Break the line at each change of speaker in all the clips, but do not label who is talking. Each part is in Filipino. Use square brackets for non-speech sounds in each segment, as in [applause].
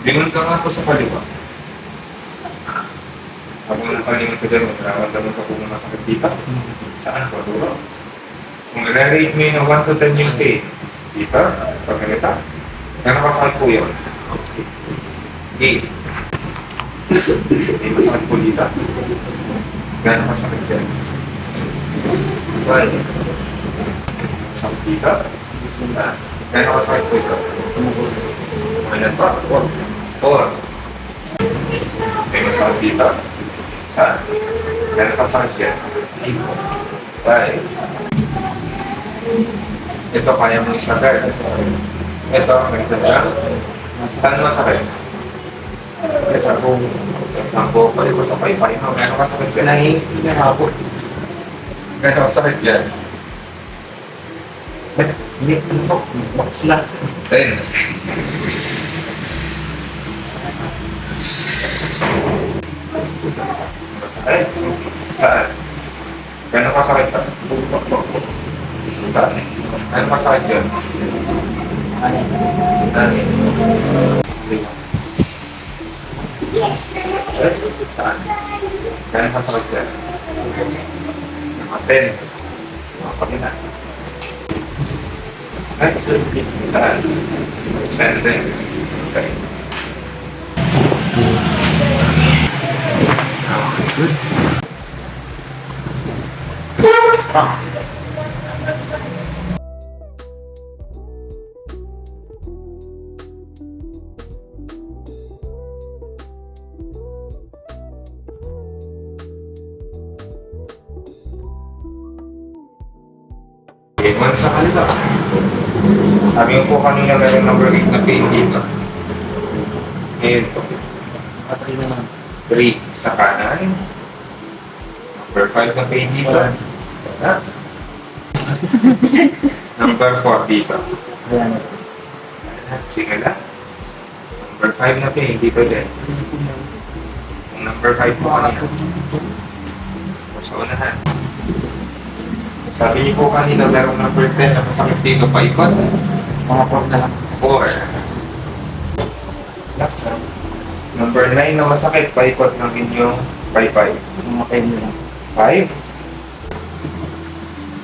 Lingon ka nga po sa kaliwa. Habang nakalingon ka dyan, nararamdaman ka po ng masakit dito. Saan po? Duro. Kung nare-rate mo yun ng 1 to 10 yung pain, dito, pag ganito, gano'n kasakit po yun? 8. May masakit po dito. Gano'n kasakit yan? 5. Masakit dito. Ah, Gano'n kasakit po ito? Ilan pa? 4. 4. May masakit dito. Ah, Gano'n kasakit yan? 5. Ito kaya mong isagad. Ito, nagdala. Saan masakit? Sa buong. Sa sampo, pwede ko sa paypay mo. Gano'n kasakit yan?
Nahihintay na ako.
Gano'n kasakit yan?
Ba't hindi, ano po, box na.
10. Masakit? Saan? Gano'n kasakit ka? Saan? Gano'n kasakit yun?
Ano?
Dani.
Yes.
Saan? Gano'n Okay. Okay, man sa kanila. Sabi ko po kanina meron number 8 na pain dito. Ngayon po,
Patay naman.
3 sa kanan. Number 5 [laughs] na pain dito. Wala. number 4 dito.
Ayan.
Sige lang. Number 5 na pain dito din. Yung number 5 po kanina. Sa unahan. Sabi niyo po kanina merong number 10 na masakit dito paikot.
Mga pork na lang.
4. Last one. Number 9 na masakit, paikot ng inyong paypay.
Mga pen na lang.
5.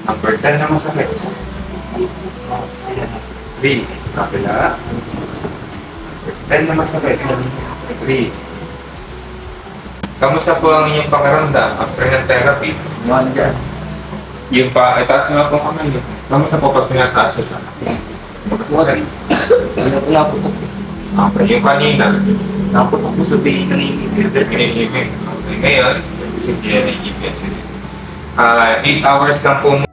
Number 10 na masakit. 3. Kapila. Number 10 na masakit. 3. Kamusta po ang inyong pangaramdam after ng therapy?
Iwan dyan.
Yung pa, itaas nyo po kamay nyo. Kamusta po pag pinataas ito?
Bukas. Wala po po.
Okay, yung kanina,
Naputok mo sa bay ng ingipin.
Pinahimik. Okay, ngayon, na naiipin sila. Ah, 8 hours lang po